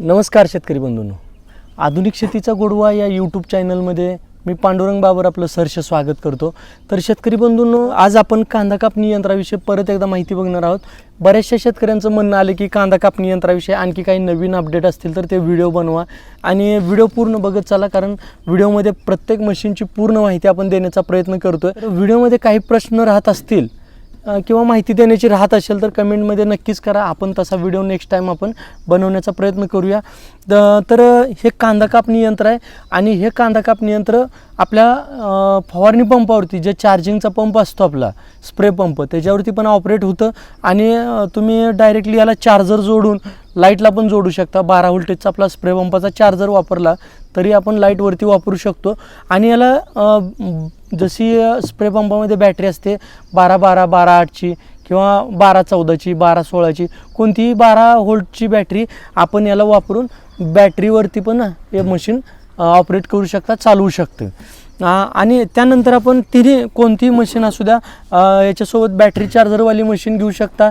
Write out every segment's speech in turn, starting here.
नमस्कार शेतकरी बंधूंनो. आधुनिक शेतीचा गोडवा या यूट्यूब चॅनलमध्ये मी पांडुरंग बाबर आपलं सहर्ष स्वागत करतो. तर शेतकरी बंधूंनो आज आपण कांदा कापणी यंत्राविषयी परत एकदा माहिती बघणार आहोत. बऱ्याचशा शेतकऱ्यांचं म्हणणं आलं की कांदा कापणी यंत्राविषयी आणखी काही नवीन अपडेट असतील तर ते व्हिडिओ बनवा. आणि व्हिडिओ पूर्ण बघत चला कारण व्हिडिओमध्ये प्रत्येक मशीनची पूर्ण माहिती आपण देण्याचा प्रयत्न करतो आहे व्हिडिओमध्ये काही प्रश्न राहत असतील किंवा माहिती देण्याची राहत असेल तर कमेंटमध्ये नक्कीच करा. आपण तसा व्हिडिओ नेक्स्ट टाईम आपण बनवण्याचा प्रयत्न करूया. द- तर हे कांदा कापणी यंत्र आहे आणि हे कांदा कापणी यंत्र आपल्या फवारणी पंपावरती जे चार्जिंगचा पंप असतो आपला स्प्रे पंप त्याच्यावरती पण ऑपरेट होतं. आणि तुम्ही डायरेक्टली याला चार्जर जोडून लाईटला पण जोडू शकता. बारा व्होल्टेजचा आपला स्प्रे पंपाचा चार्जर वापरला तरी आपण लाईटवरती वापरू शकतो. आणि याला जशी स्प्रे पंपामध्ये बॅटरी असते बारा बारा बारा आठची किंवा बारा चौदाची बारा सोळाची कोणतीही बारा व्होल्टची बॅटरी आपण याला वापरून बॅटरीवरती पण हे मशीन ऑपरेट करू शकता चालवू शकतं. आणि त्यानंतर आपण तिन्ही कोणतीही मशीन असू द्या याच्यासोबत बॅटरी चार्जरवाली मशीन घेऊ शकता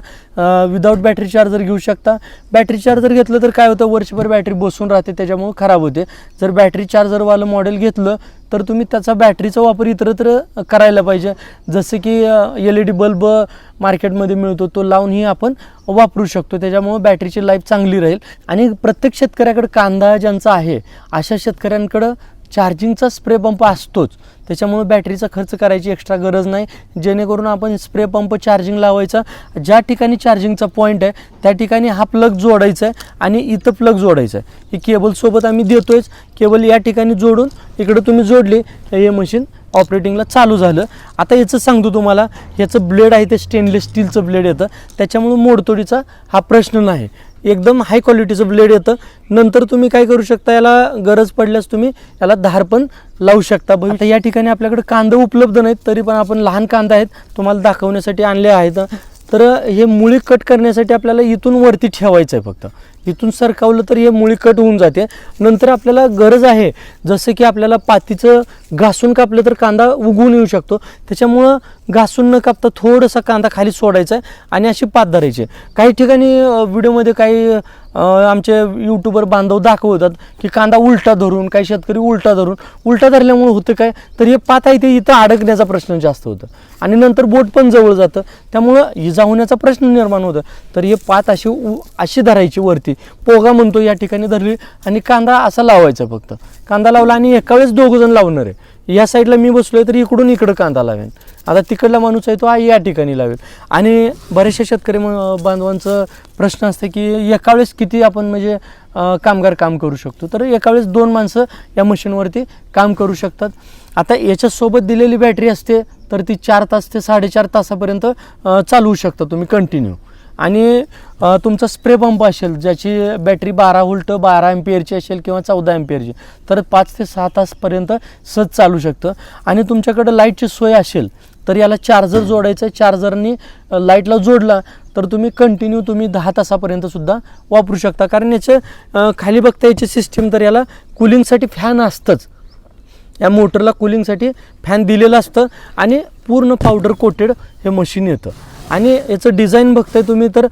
विदाऊट बॅटरी चार्जर घेऊ शकता. बॅटरी चार्जर घेतलं तर काय होतं? वर्षभर बॅटरी बसून राहते त्याच्यामुळे खराब होते. जर बॅटरी चार्जरवालं मॉडेल घेतलं तर तुम्ही त्याचा बॅटरीचा वापर इतरत्र करायला पाहिजे. जसं की एल ई डी बल्ब मार्केटमध्ये मिळतो तो लावूनही आपण वापरू शकतो. त्याच्यामुळं बॅटरीची लाईफ चांगली राहील. आणि प्रत्येक शेतकऱ्याकडे कांदा ज्यांचा आहे अशा शेतकऱ्यांकडं चार्जिंगचा स्प्रे पंप असतोच. त्याच्यामुळे बॅटरीचा खर्च करायची एक्स्ट्रा गरज नाही. जेणेकरून आपण स्प्रे पंप चार्जिंग लावायचा. ज्या ठिकाणी चार्जिंगचा पॉईंट आहे त्या ठिकाणी हा प्लग जोडायचा आहे आणि इथं प्लग जोडायचा आहे ही केबलसोबत आम्ही देतोयच. केबल या ठिकाणी जोडून इकडं तुम्ही जोडली हे मशीन ऑपरेटिंगला चालू झालं. आता याचं सांगतो तुम्हाला याचं ब्लेड आहे ते स्टेनलेस स्टीलचं ब्लेड येतं. त्याच्यामुळं मोडतोडीचा हा प्रश्न नाही. एकदम हाय क्वालिटीचं ब्लेड येतं. नंतर तुम्ही काय करू शकता याला गरज पडल्यास तुम्ही याला धार पण लावू शकता. बघ या ठिकाणी आपल्याकडे कांदा उपलब्ध नाहीत तरी पण आपण लहान कांदा आहेत तुम्हाला दाखवण्यासाठी आणले आहेत. तर हे मुळी कट करण्यासाठी आपल्याला इथून वरती ठेवायचं आहे फक्त. इथून सरकावलं तर हे मुळी कट होऊन जाते. नंतर आपल्याला गरज आहे. जसं की आपल्याला पातीचं घासून कापलं तर कांदा उगवून येऊ शकतो. त्याच्यामुळं घासून न कापता थोडासा कांदा खाली सोडायचा आहे आणि अशी पात धरायची काही ठिकाणी व्हिडिओमध्ये काही आमचे यूट्यूबर बांधव दाखवतात की कांदा उलटा धरून काही शेतकरी उलटा धरून उलटा धरल्यामुळे होतं काय? तर हे पात आहे ते इथं अडकण्याचा प्रश्न जास्त होतं. आणि नंतर बोट पण जवळ जातं. त्यामुळं इजा होण्याचा प्रश्न निर्माण होतं. तर हे पात अशी उ- अशी धरायची वरती. पोगा म्हणतो या ठिकाणी धरली आणि कांदा असा लावायचा फक्त. कांदा लावला आणि एका वेळेस दोघं जण लावणार आहे. या साईडला मी बसलो आहे तर इकडून इकडं कांदा लावेन. आता तिकडला माणूस आहे तो या ठिकाणी लावेल. आणि बरेचशा शेतकरी बांधवांचं प्रश्न असतं की एका वेळेस किती आपण म्हणजे कामगार काम करू शकतो? तर एका वेळेस दोन माणसं या मशीनवरती काम करू शकतात. आता याच्यासोबत दिलेली बॅटरी असते तर ती चार तास ते साडेचार तासापर्यंत चालवू शकता तुम्ही कंटिन्यू आणि तुमचा स्प्रे पंप असेल ज्याची बॅटरी बारा व्होल्ट बारा एम्पियरची असेल किंवा चौदा एम्पियरची तर पाच ते सहा तासपर्यंत सहज चालू शकतं. आणि तुमच्याकडं लाईटची सोय असेल तर याला चार्जर जोडायचं आहे. चार्जरनी लाईटला जोडला तर तुम्ही कंटिन्यू तुम्ही दहा तासापर्यंत सुद्धा वापरू शकता. कारण याचे खाली बघता याची सिस्टीम तर याला कुलिंगसाठी फॅन असतंच. या मोटरला कुलिंगसाठी फॅन दिलेलं असतं आणि पूर्ण पावडर कोटेड हे मशीन येतं. आणि याचं डिझाईन बघताय तुम्ही तर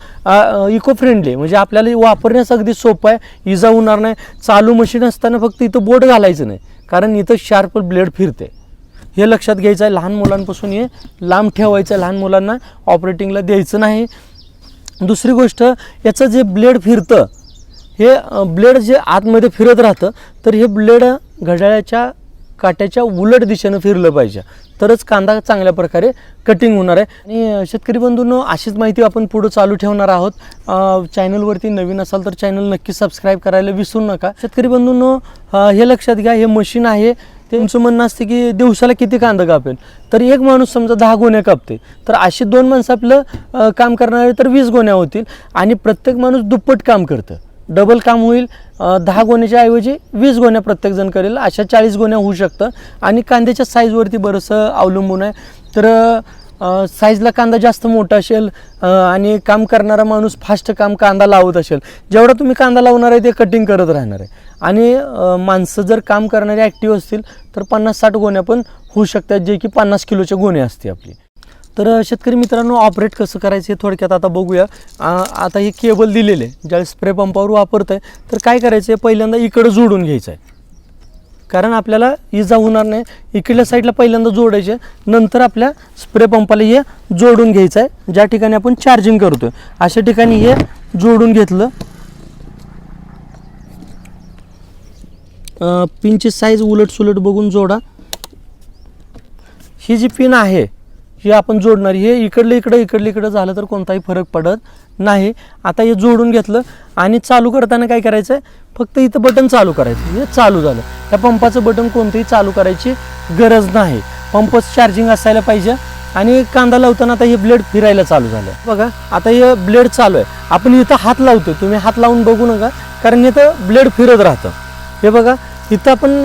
इको फ्रेंडली म्हणजे आपल्याला वापरण्यास अगदी सोपं आहे. इजा होणार नाही. चालू मशीन असताना फक्त इथं बोट घालायचं नाही. कारण इथं शार्प ब्लेड फिरते. हे लक्षात घ्यायचं आहे लहान मुलांपासून हे लांब ठेवायचं आहे लहान मुलांना ऑपरेटिंगला द्यायचं नाही. दुसरी गोष्ट याचं जे ब्लेड फिरतं हे ब्लेड जे आतमध्ये फिरत राहतं तर हे ब्लेड घड्याळाच्या काट्याच्या उलट दिशेनं फिरलं पाहिजे. तरच कांदा चांगल्या प्रकारे कटिंग होणार आहे. आणि शेतकरी बंधूंनो अशीच माहिती आपण पुढं चालू ठेवणार आहोत. चॅनलवरती नवीन असाल तर चॅनल नक्की सबस्क्राईब करायला विसरू नका. शेतकरी बंधूंनो हे लक्षात घ्या हे मशीन आहे. ते तुमचं म्हणणं असतं की दिवसाला किती कांदा कापेल? तर एक माणूस समजा दहा गोण्या कापते तर अशी दोन माणसं आपलं काम करणारे तर वीस गोण्या होतील. आणि प्रत्येक माणूस दुप्पट काम करतं. डबल काम होईल. दहा गोण्याच्या ऐवजी वीस गोण्या प्रत्येकजण करेल. अशा चाळीस गोण्या होऊ शकतं. आणि कांद्याच्या साईजवरती बरंचसं अवलंबून आहे. तर साईजला कांदा जास्त मोठा असेल आणि काम करणारा माणूस फास्ट काम कांदा लावत असेल जेवढा तुम्ही कांदा लावणार आहे ते कटिंग करत राहणार आहे. आणि माणसं जर काम करणारे ॲक्टिव्ह असतील तर पन्नास साठ गोण्या पण होऊ शकतात जे की पन्नास किलोच्या गोण्या असते आपली. तर शेतकरी मित्रांनो ऑपरेट कसं करायचं हे थोडक्यात आता बघूया. आता हे केबल दिलेले ज्यावेळेस स्प्रे पंपावर वापरत आहे तर काय करायचं आहे पहिल्यांदा इकडं जोडून घ्यायचं आहे कारण आपल्याला इजा होणार नाही. इकडल्या साईडला पहिल्यांदा जोडायचे नंतर आपल्या स्प्रे पंपाला हे जोडून घ्यायचं आहे ज्या ठिकाणी आपण चार्जिंग करतोय अशा ठिकाणी हे जोडून घेतलं. पिनची साईज उलट सुलट बघून जोडा. ही जी पिन आहे हे आपण जोडणार. हे इकडलं इकडं इकडलं इकडं झालं तर कोणताही फरक पडत नाही. आता हे जोडून घेतलं आणि चालू करताना काय करायचं आहे फक्त इथं बटन चालू करायचं. हे चालू झालं. त्या पंपाचं बटन कोणतंही चालू करायची गरज नाही. पंप चार्जिंग असायला पाहिजे आणि कांदा लावताना आता हे ब्लेड फिरायला चालू झालं. बघा आता हे ब्लेड चालू आहे. आपण इथं हात लावतो तुम्ही हात लावून बघू नका कारण इथं ब्लेड फिरत राहतं. हे बघा इथं आपण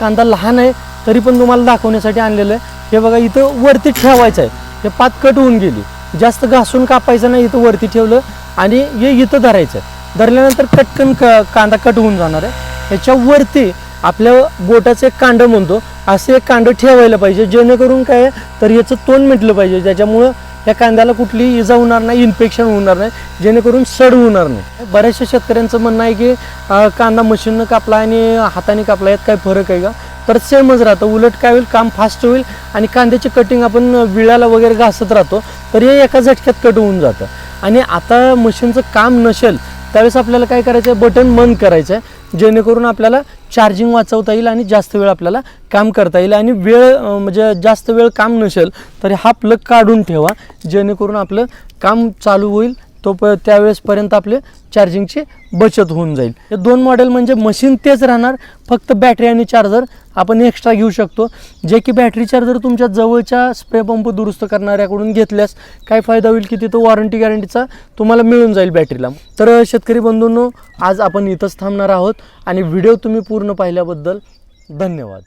कांदा लहान आहे तरी पण तुम्हाला दाखवण्यासाठी आणलेलं आहे. हे बघा इथं वरती ठेवायचं आहे. हे पात कट होऊन गेली. जास्त घासून कापायचं नाही इथं वरती ठेवलं आणि हे इथं धरायचं धरल्यानंतर कटकन क कांदा कट होऊन जाणार आहे. याच्यावरती आपल्या बोटाचं एक कांड म्हणतो. असं एक कांड ठेवायला पाहिजे जेणेकरून काय तर याचं तोंड मिटलं पाहिजे. ज्याच्यामुळं या कांद्याला कुठलीही इजा होणार नाही इन्फेक्शन होणार नाही जेणेकरून सड होणार नाही. बऱ्याचशा शेतकऱ्यांचं म्हणणं आहे की कांदा मशीननं कापला आणि हाताने कापला यात काय फरक आहे का? तर सेमच राहतं. उलट काय होईल काम फास्ट होईल आणि कांद्याची कटिंग आपण विळाला वगैरे घासत राहतो तर हे एका झटक्यात कट होऊन जातं. आणि आता मशीनचं काम नसेल त्यावेळेस आपल्याला काय करायचं आहे बटन बंद करायचं आहे जेणेकरून आपल्याला चार्जिंग वाचवता येईल आणि जास्त वेळ आपल्याला काम करता येईल. आणि वेळ म्हणजे जास्त वेळ काम नसेल तरी हा प्लग काढून ठेवा. जेणेकरून आपलं काम चालू होईल तो प त्यावेळेसपर्यंत आपले चार्जिंगची बचत होऊन जाईल. हे दोन मॉडेल म्हणजे मशीन तेच राहणार फक्त बॅटरी आणि चार्जर आपण एक्स्ट्रा घेऊ शकतो. जे की बॅटरी चार्जर तुमच्या जवळच्या स्प्रे पंप दुरुस्त करणाऱ्याकडून घेतल्यास काय फायदा होईल की तिथं वॉरंटी गॅरंटीचा तुम्हाला मिळून जाईल बॅटरीला तर शेतकरी बंधूंनो आज आपण इथंच थांबणार आहोत आणि व्हिडिओ तुम्ही पूर्ण पाहिल्याबद्दल धन्यवाद.